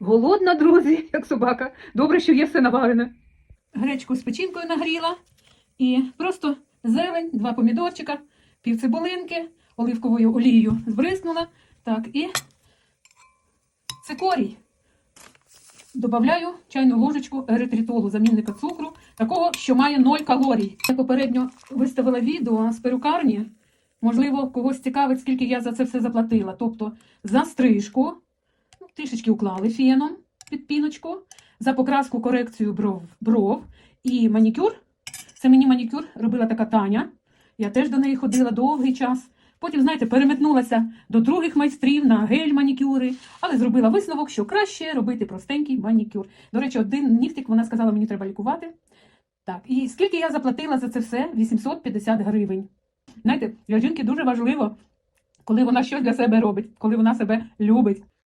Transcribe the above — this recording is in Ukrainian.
Голодна, друзі, як собака. Добре, що є все наварене. Гречку з печінкою нагріла. І просто зелень, два помідорчика, пів цибулинки, оливковою олією збризнула. Так, і цикорій. Добавляю чайну ложечку еритритолу, замінника цукру, такого, що має 0 калорій. Я попередньо виставила відео з перукарні. Можливо, когось цікавить, скільки я за це все заплатила. Тобто за стрижку, трішечки уклали феном під піночку, за покраску корекцію бров, бров і манікюр. Це мені манікюр робила така Таня. Я теж до неї ходила довгий час. Потім, знаєте, переметнулася до других майстрів на гель-манікюри, але зробила висновок, що краще робити простенький манікюр. До речі, один нігтик вона сказала, мені треба лікувати. Так, і скільки я заплатила за це все? 850 гривень. Знаєте, для жінки дуже важливо, коли вона щось для себе робить, коли вона себе любить.